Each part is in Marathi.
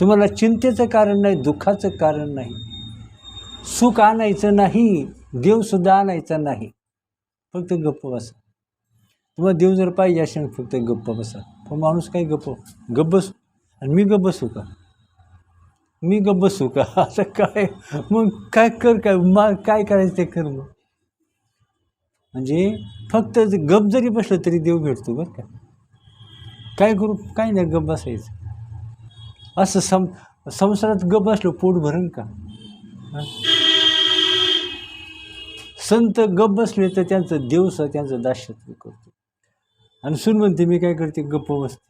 तुम्हाला चिंतेचं कारण नाही दुःखाचं कारण नाही. सुख आणायचं नाही देवसुद्धा आणायचा नाही. फक्त गप्प बसा. तुम्हाला देव जर पाहिजे असेल फक्त गप्प बसा. पण माणूस काय गप्प गप्प बसू. आणि मी गप्प बसू का? मी गप्प बसू का? असं काय? मग काय कर काय? मा काय करायचं ते कर मग. म्हणजे फक्त गप जरी बसलं तरी देव भेटतो बरं का. काय करू? काय नाही गप बसायचं. असं सं संसारात गप बसलो पोट भरण का? संत गप बसले तर त्यांचं देवस त्यांचं दास्यत्व करतो. आणि सून म्हणते मी काय करते? गप्प बसते.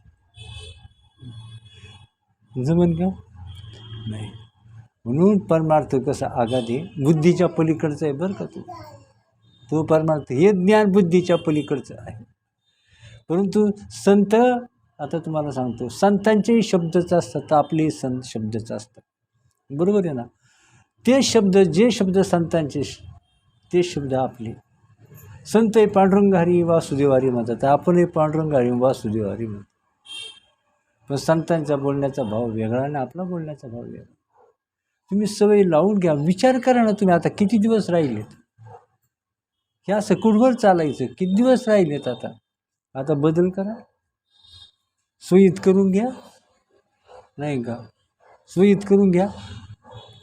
जमन का? नाही. म्हणून परमार्थ कसा आघात आहे? बुद्धीच्या पलीकडचं आहे बरं का तो? तो परमार्थ हे ज्ञान बुद्धीच्या पलीकडचं आहे. परंतु संत आता तुम्हाला सांगतो संतांचेही शब्दच असतात तर आपलेही संत शब्दचं असतात. बरोबर आहे ना? ते शब्द जे शब्द संतांचे ते शब्द आपले. संत हे पांडुरंग वासुदेवारी म्हणतात आपणही पांडुरंग वासुदेवारी म्हणतो. पण संतांचा बोलण्याचा भाव वेगळा आणि आपला बोलण्याचा भाव वेगळा. तुम्ही सवय लावून घ्या विचार करा ना तुम्ही आता किती दिवस राहिलेत? हे असं कुठवर चालायचं? किती दिवस राहिलेत आता? आता बदल करा. सोयीत करून घ्या. नाही का? सोयीत करून घ्या.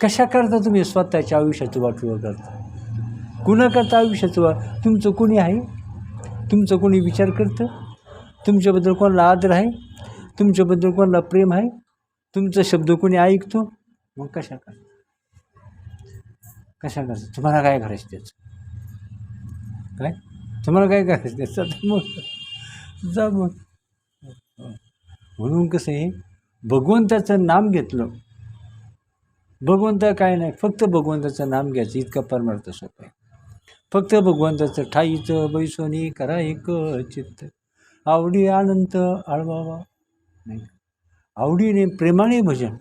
कशा करता तुम्ही स्वतःच्या आयुष्याचं वाटोळं करता? कुणाकरता आयुष्याचं वा? तुमचं कोणी आहे? तुमचं कोणी विचार करतं? तुमच्याबद्दल कोणाला आदर आहे? तुमच्याबद्दल कोणाला प्रेम आहे? तुमचा शब्द कोणी ऐकतो? मग कशा कर कशा करायचं तुम्हाला काय करायचं त्याचं? काय? तुम्हाला काय करायचं त्याचं? मग जा मग. म्हणून कसं आहे भगवंताचं नाम घेतलं. भगवंत काय नाही फक्त भगवंताचं नाम घ्यायचं इतका परमार्थ सोपं आहे. फक्त भगवंताचं ठाईचं बैसोनी करा एक चित्त. आवडी आनंद आळवावा. नाही. आवडीने प्रेमाने भजन.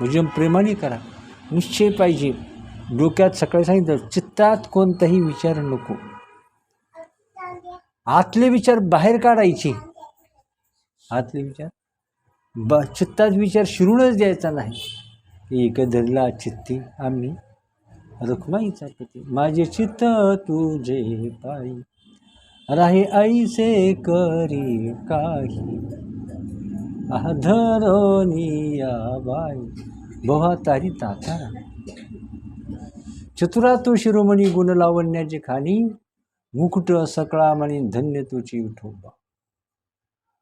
भजन प्रेमाने करा. निश्चय पाहिजे. डोक्यात सकाळी सांगितलं चित्तात कोणताही विचार नको. आतले विचार बाहेर काढायचे. आतले विचार. ब चित्तात विचार शिरूनच द्यायचा नाही. एक धरला चित्ती आम्ही. रुक्माईचा पती माझे चित्त तुझे पायी. राहे आईसे करी काही. धरोनिया बाई. बव्हा तारी तातारा चतुरा तो शिरोमणी गुण लावण्याचे खाणी. मुकुट सकळा म्हणे धन्य तुची विठोबा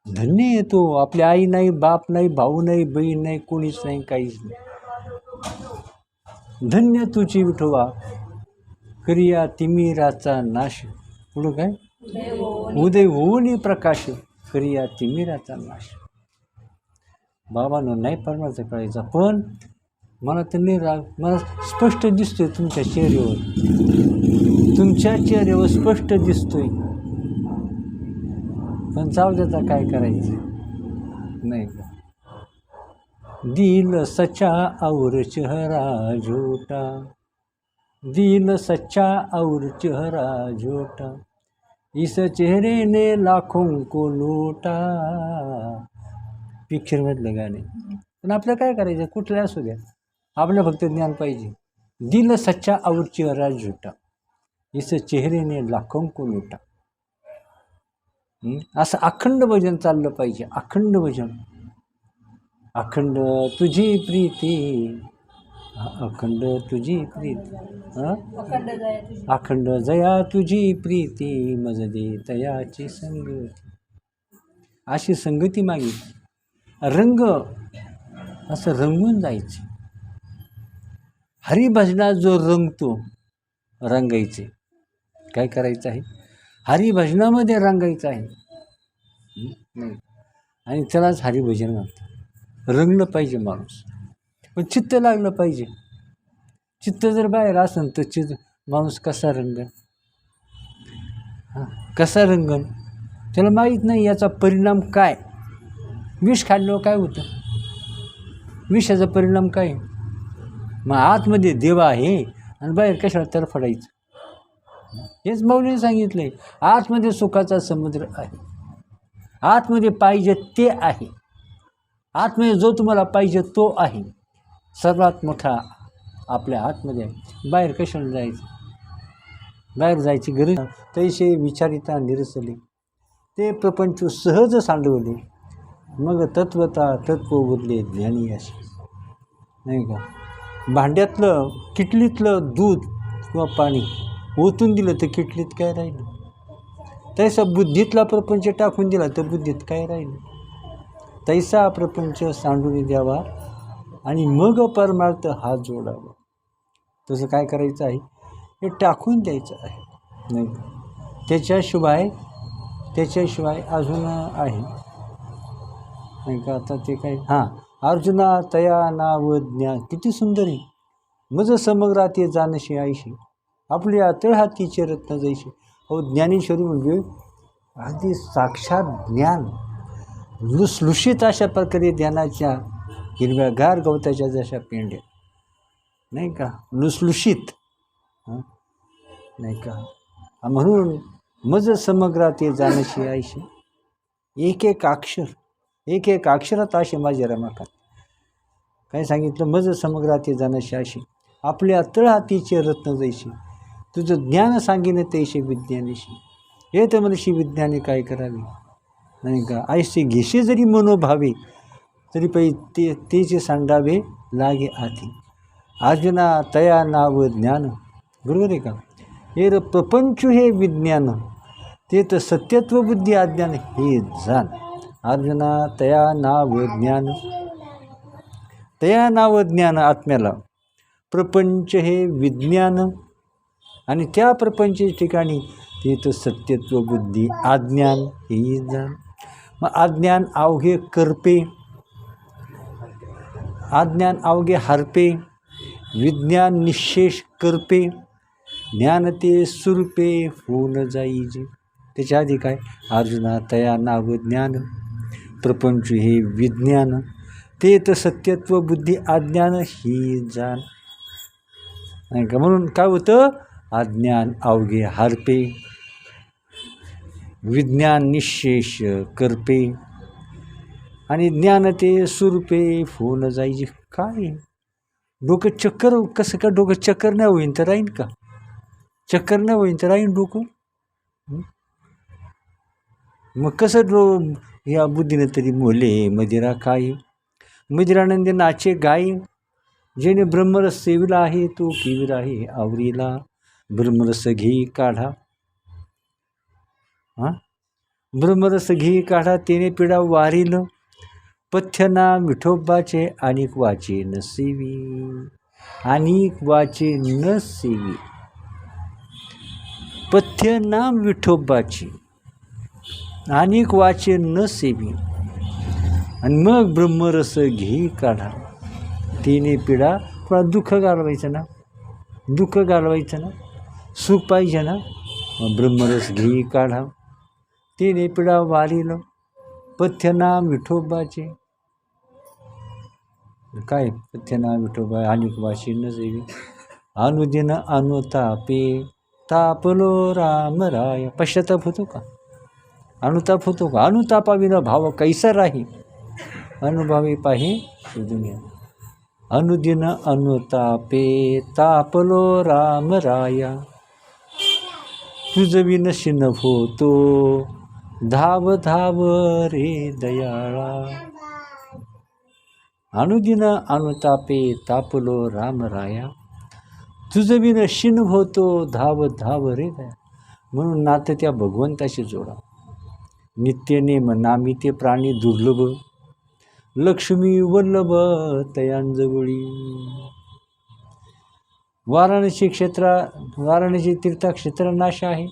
धन्य येतो आपली आई नाही बाप नाही भाऊ नाही बहीण नाही कोणीच नाही काहीच नाही. धन्य तुझी विठोबा. करिया तिमिराचा नाश पुढं काय? उदय होऊन प्रकाश करिया तिमिराचा नाश बाबांना नाही परमार्थ कळायचा. पण मला तर नाही राग मला स्पष्ट दिसतोय तुमच्या चेहऱ्यावर. तुमच्या चेहऱ्यावर स्पष्ट दिसतोय. पण जाऊ देता काय करायचं. नाही का? दिल सच्चा और चेहरा झोटा. दिल सच्चा और चेहरा झोटा. इस चेहरे ने लाखों को लोटा. पिक्चरमधलं गाणे. पण आपलं काय करायचं? कुठलं असू द्या. आपलं फक्त ज्ञान पाहिजे. दिल सच्चा और चेहरा झोटा. इस चेहरे ने लाखों को लोटा. असं अखंड भजन चाललं पाहिजे अखंड भजन. अखंड तुझी प्रीती. अखंड तुझी प्रीती. हं? अखंड जया तुझी प्रीती. मज दे तयाची संगती. अशी संगती मागितली. रंग असं रंगून जायचे. हरिभजनात जो रंगतो रंगायचे. काय करायचं आहे? हरिभजनामध्ये रंगायचं आहे? नाही आणि त्यालाच हरिभजन म्हणतात. रंगलं पाहिजे माणूस. पण चित्त लागलं पाहिजे. चित्त जर बाहेर असेल तर चित्त माणूस कसा रंगन? हां कसा रंगन? त्याला माहीत नाही याचा परिणाम काय? विष खाल्ल्यावर काय होतं? विषाचा परिणाम काय? मग आतमध्ये देव आहे आणि बाहेर कशाला तरफडायचं हेच मौलीने सांगितलं आहे आतमध्ये सुखाचा समुद्र आहे. आतमध्ये पाहिजे ते आहे. आतमध्ये जो तुम्हाला पाहिजे तो आहे. सर्वात मोठा आपल्या आतमध्ये आहे बाहेर कशाला जायचं? बाहेर जायची गरज तैसे विचारिता निरसले. ते प्रपंच सहज सांडवले. मग तत्वता तत्व उरले ज्ञानी असे. नाही का? भांड्यातलं किटलीतलं दूध किंवा पाणी ओतून दिलं तर किटलीत काय राहिलं? तैसा बुद्धीतला प्रपंच टाकून दिला तर बुद्धीत काय राहिलं? तैसा प्रपंच सांडून द्यावा आणि मग परमार्थ हात जोडावा. तसं काय करायचं आहे? हे टाकून द्यायचं आहे. नाही त्याच्याशिवाय त्याच्याशिवाय अजून आहे. नाही का? आता ते काय? हां. अर्जुना तया नाव ज्ञान. किती सुंदर आहे. मज समग्रा ते जानशी आपली अतळ हातीचे रत्न जायचे. हो ज्ञानेश्वरी म्हणजे अगदी साक्षात ज्ञान लुसलुषित अशा प्रकारे ध्यानाच्या हिरव्यागार गवताच्या जशा पेंड्या. नाही का? लुसलुषित नाही का? म्हणून मज समग्रा ते जानशी आयशी एक एक अक्षर एक एक अक्षरात असे माझे रमाकात. काय सांगितलं? मज समग्रा ते जानशी आशी आपल्या तळहातीचे रत्न जैशी तुझं ज्ञान सांगिन तैसे विज्ञानीशी. हे तर मनुष्य विज्ञाने काय करावे? नाही का? ऐसे घेशे जरी मनोभावे तरी पै ते तेचे सांडावे लागे आधी अर्जुना तया नाव ज्ञान. बरोबर आहे का? हे र प्रपंच हे विज्ञान. ते तर सत्यत्व बुद्धी अज्ञान हे जाण. अर्जुना तया नाव ज्ञान. तया नाव ज्ञान आत्म्याला. प्रपंच हे विज्ञान. आणि त्या प्रपंच ठिकाणी ते तर सत्यत्व बुद्धी आज्ञान हेही जाण. मग आज्ञान अवघे करपे आज्ञान अवघे हरपे विज्ञान निशेष करपे ज्ञान ते सुरपे होऊन जाईजे त्याच्या आधी काय? अर्जुना तया नाव ज्ञान. प्रपंच हे विज्ञान. ते तर सत्यत्व बुद्धी आज्ञान ही जाण. नाही का? म्हणून काय होतं? अज्ञान अवघे हारपे. विज्ञान निशेष करपे. आणि ज्ञान ते सुरपे फोन जायचे काय? डोकं चक्कर कसं का डोकं चक्कर नाही होईन तर राहीन का? चक्कर नाही होईन तर राहीन डोकं? मग कसं डो या बुद्धीनं तरी मोले मदिरा काय? मदिरानंदी नाचे गाय जेणे ब्रह्मरस सेविला आहे तो किवीर आहे आवरीला. ब्रह्मरस घे काढा. हां? ब्रह्मरस घे काढा तेने पिढा वारील पथ्यना विठोबाचे आणिक वाचे नसेवी. आणिक वाचे नसेवी. पथ्य नाम विठोबाची आणिक वाचे न सेवी आणि मग ब्रह्मरस घी काढा. तिने पिढा थोडा दुःख घालवायचं ना? दुःख घालवायचं ना? सुख पाहिजे ना ब्रह्मरस घी काढा। ते रेपिडा वारील पथ्यनाम विठोबाचे। काय पथ्यनाम विठोबा? अनेक वाशी न जेवी। अनुदिन अनुतापे। तापलो राम राय। पश्चाताप होतो का? अनुताप होतो का? अनुतापाविना भाव कैसा राही? अनुभवी पाहि दुनिया। अनुदिन अनुतापे। तापलो राम राया। तुझ शिनभो होतो धाव धाव रे दयाळा. अनुदिन अनुतापे तापलो राम राया. तुझ विनशीन होतो धाव धाव रे दया. म्हणून नातं त्या भगवंताशी जोडा. नित्यने नामी ते प्राणी दुर्लभ. लक्ष्मी वल्लभ तयांजवळी. वाराणसी क्षेत्रा वाराणसी तीर्थक्षेत्र नाश आहे.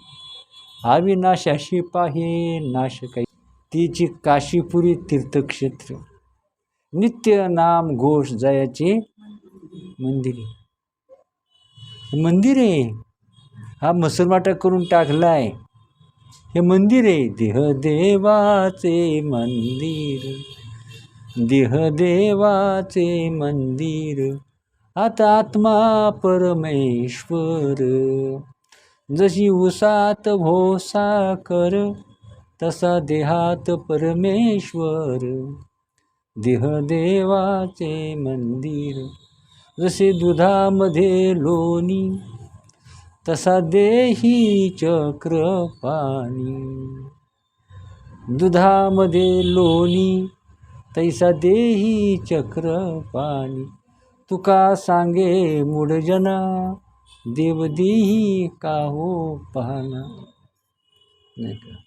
अविनाशाशी पाहे नाश काही. तिची काशीपुरी तीर्थक्षेत्र. नित्य नाम घोष जयाचे मंदिर आहे. मंदिर आहे. हा मसरमाटा करून टाकलाय. हे मंदिर आहे. देह देवाचे मंदिर. देह देवाचे मंदिर. आता आत्मा परमेश्वर. जशी उसात भोसा कर तसा देहात परमेश्वर. देह देवाचे मंदिर जसे दुधामध्ये लोणी तसा देही चक्र पाणी दुधामध्ये लोणी तैसा देही चक्र पाणी तुका सांगे मूडजना देव देही का हो पाहना. नाही का?